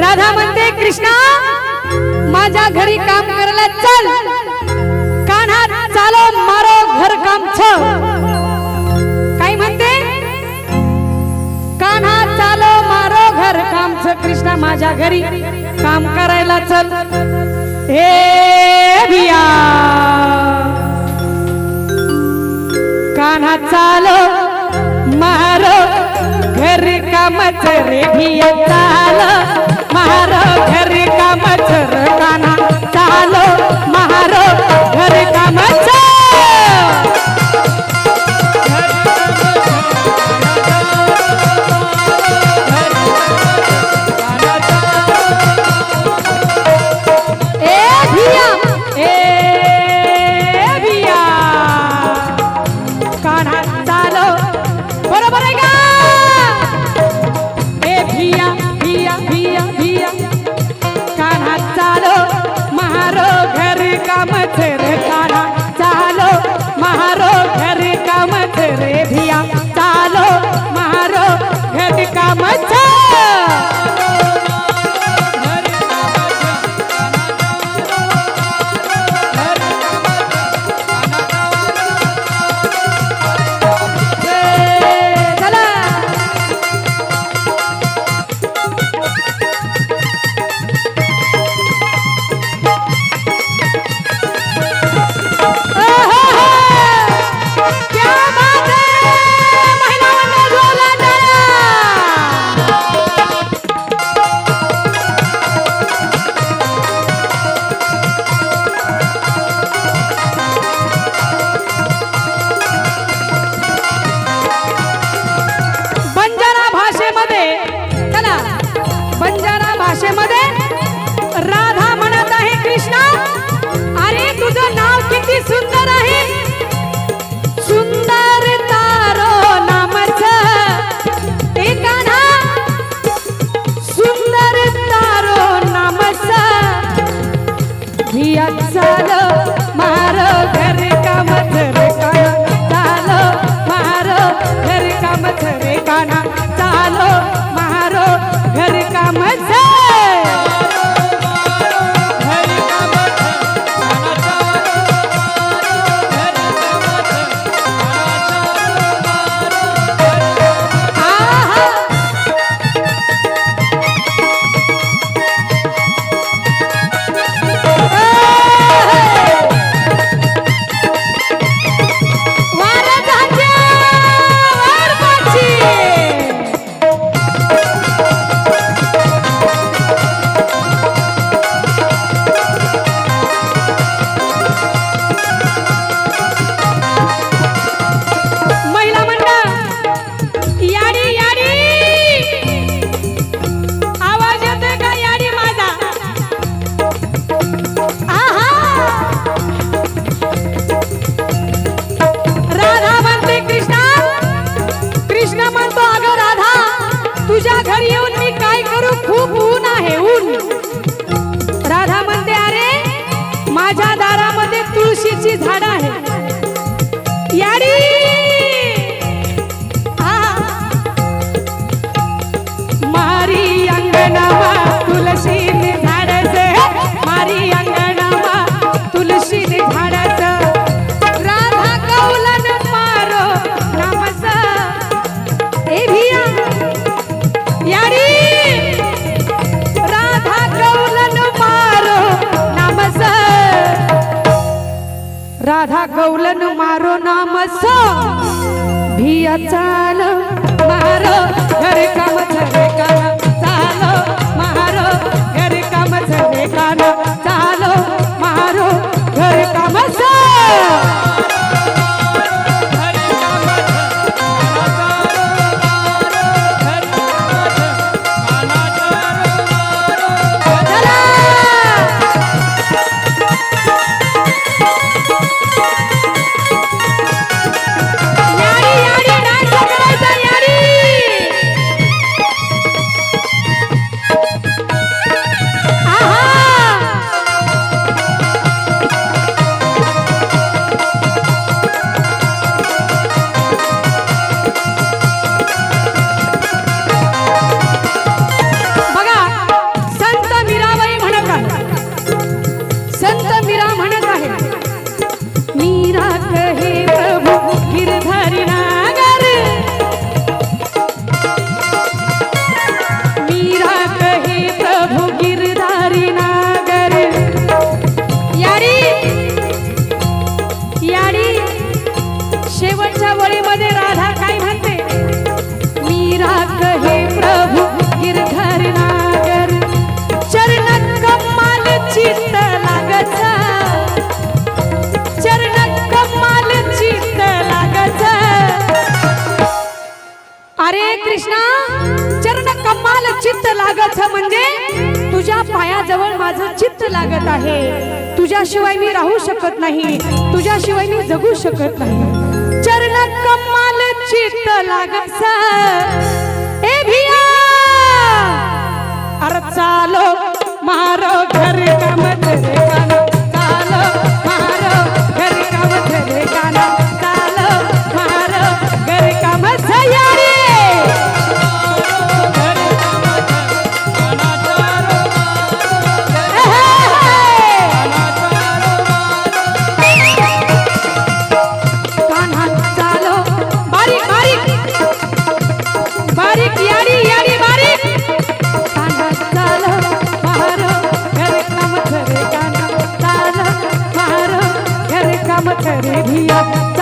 राधा म्हणते कृष्णा माझ्या घरी काम करायला चल. कान्हा चालो मारो घर काम छ. काय म्हणते? कान्हा चालो मारो घर काम छ. कृष्णा माझ्या घरी काम करायला चल. हे भिया कान्हा चालो मारो घर काम रे भिया चालो. ठाना राधा कौलन मारो नाम सो। भी मारो। घरे काम घरे काम। कृष्णा चरण कमाल चित्त लागत म्हणजे तुझ्या पायाजवळ माझं चित्त लागत आहे. तुझ्याशिवाय मी राहू शकत नाही तुझ्याशिवाय मी जगू शकत नाही. चरण कमाल चित्त लागत ए भिया! अरे चालो मारो कर दिया